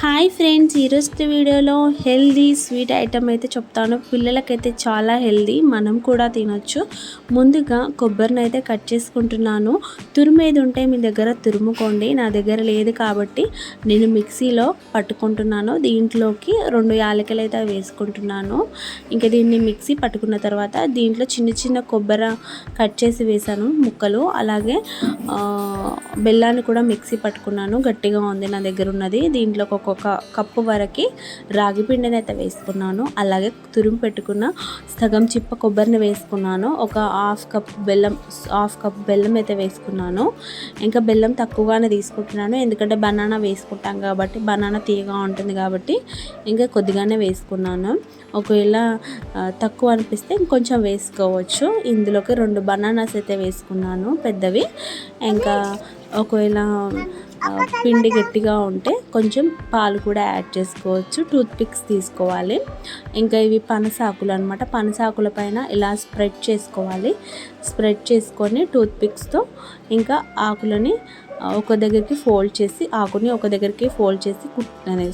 Hi friends ఈరోజు వీడియోలో healthy sweet item అయితే చెప్తాను. పిల్లలకైతే చాలా హెల్దీ మనం కూడా తినొచ్చు. ముందుగా కొబ్బరిని అయితే కట్ చేసుకుంటున్నాను. తురిమేది ఉంటే మీ దగ్గర తురుముకోండి. నా దగ్గర లేదు కాబట్టి నేను మిక్సీలో పట్టుకుంటున్నాను. దీంట్లోకి రెండు యాలకలు అయితే వేసుకుంటున్నాను. ఇంకా దీన్ని మిక్సీ పట్టుకున్న తర్వాత దీంట్లో చిన్న చిన్న కొబ్బరి కట్ చేసి వేసాను ముక్కలు. అలాగే బెల్లాన్ని కూడా మిక్సీ పట్టుకున్నాను. గట్టిగా ఉంది నా దగ్గర ఉన్నది. దీంట్లో ఒక్కొక్క కప్పు వరకు రాగి పిండిని అయితే వేసుకున్నాను. అలాగే తురుము పెట్టుకున్న సగం చిప్ప కొబ్బరిని వేసుకున్నాను. ఒక హాఫ్ కప్ బెల్లం హాఫ్ కప్ బెల్లం అయితే వేసుకున్నాను. ఇంకా బెల్లం తక్కువగానే తీసుకుంటున్నాను. ఎందుకంటే బనానా వేసుకుంటాం కాబట్టి బనానా తీయగా ఉంటుంది కాబట్టి ఇంకా కొద్దిగానే వేసుకున్నాను. ఒకవేళ తక్కువ అనిపిస్తే ఇంకొంచెం వేసుకోవచ్చు. ఇందులోకి రెండు బనానాస్ అయితే వేసుకున్నాను పెద్దవి. ఇంకా ఒకవేళ పిండి గట్టిగా ఉంటే కొంచెం పాలు కూడా యాడ్ చేసుకోవచ్చు టూత్ పిక్స్ తీసుకోవాలి. ఇంకా ఇవి పనసాకులు అనమాట పనసాకుల పైన ఇలా స్ప్రెడ్ చేసుకోవాలి. స్ప్రెడ్ చేసుకొని టూత్ పిక్స్తో ఇంకా ఆకులని ఒక దగ్గరికి ఫోల్డ్ చేసి ఆకుని ఒక దగ్గరికి ఫోల్డ్ చేసి కుట్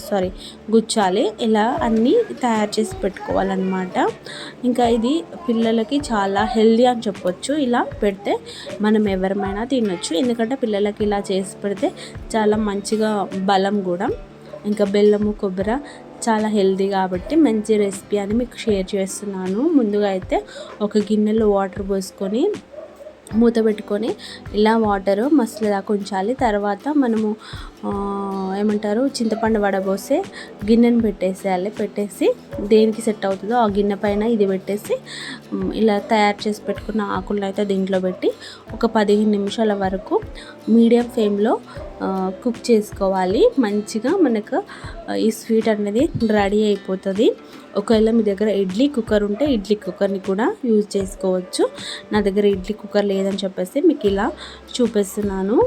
సారీ గుచ్చాలి. ఇలా అన్నీ తయారు చేసి పెట్టుకోవాలన్నమాట. ఇంకా ఇది పిల్లలకి చాలా హెల్దీ అని చెప్పొచ్చు. ఇలా పెడితే మనం ఎవరమైనా తినొచ్చు. ఎందుకంటే పిల్లలకి ఇలా చేసి పెడితే చాలా మంచిగా బలం కూడా. ఇంకా బెల్లము కొబ్బరి చాలా హెల్దీ కాబట్టి మంచి రెసిపీ అని మీకు షేర్ చేస్తున్నాను. ముందుగా అయితే ఒక గిన్నెలో వాటర్ పోసుకొని మూత పెట్టుకొని ఇలా వాటర్ మసలేదాకా ఉంచాలి తర్వాత మనము ఏమంటారు చింతపండు వడబోసే గిన్నెను పెట్టేసేయాలి పెట్టేసి దేనికి సెట్ అవుతుందో ఆ గిన్నె పైన ఇది పెట్టేసి ఇలా తయారు చేసి పెట్టుకున్న ఆకులను అయితే దీంట్లో పెట్టి ఒక పదిహేను నిమిషాల వరకు మీడియం ఫ్లేమ్లో కుక్ చేసుకోవాలి. మంచిగా మనకు ఈ స్వీట్ అనేది రెడీ అయిపోతుంది. ఒకవేళ మీ దగ్గర ఇడ్లీ కుక్కర్ ఉంటే ఇడ్లీ కుక్కర్ని కూడా యూజ్ చేసుకోవచ్చు. నా దగ్గర ఇడ్లీ కుక్కర్ లేదని చెప్పేసి మీకు ఇలా చూపిస్తున్నాను.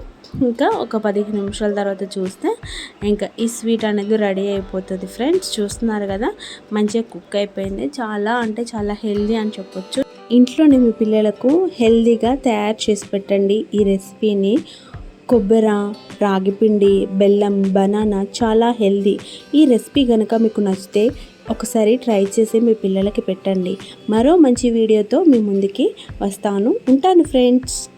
ఇంకా ఒక పదిహేను నిమిషాల తర్వాత చూస్తే ఇంకా ఈ స్వీట్ అనేది రెడీ అయిపోతుంది ఫ్రెండ్స్. చూస్తున్నారు కదా మంచిగా కుక్ అయిపోయింది. చాలా అంటే చాలా హెల్దీ అని చెప్పొచ్చు. ఇంట్లోనే మీ పిల్లలకు హెల్దీగా తయారు చేసి పెట్టండి ఈ రెసిపీని. కొబ్బరి రాగిపిండి బెల్లం బనానా చాలా హెల్దీ. ఈ రెసిపీ కనుక మీకు నచ్చితే ఒకసారి ట్రై చేసి మీ పిల్లలకి పెట్టండి. మరో మంచి వీడియోతో మీ ముందుకి వస్తాను. ఉంటాను ఫ్రెండ్స్.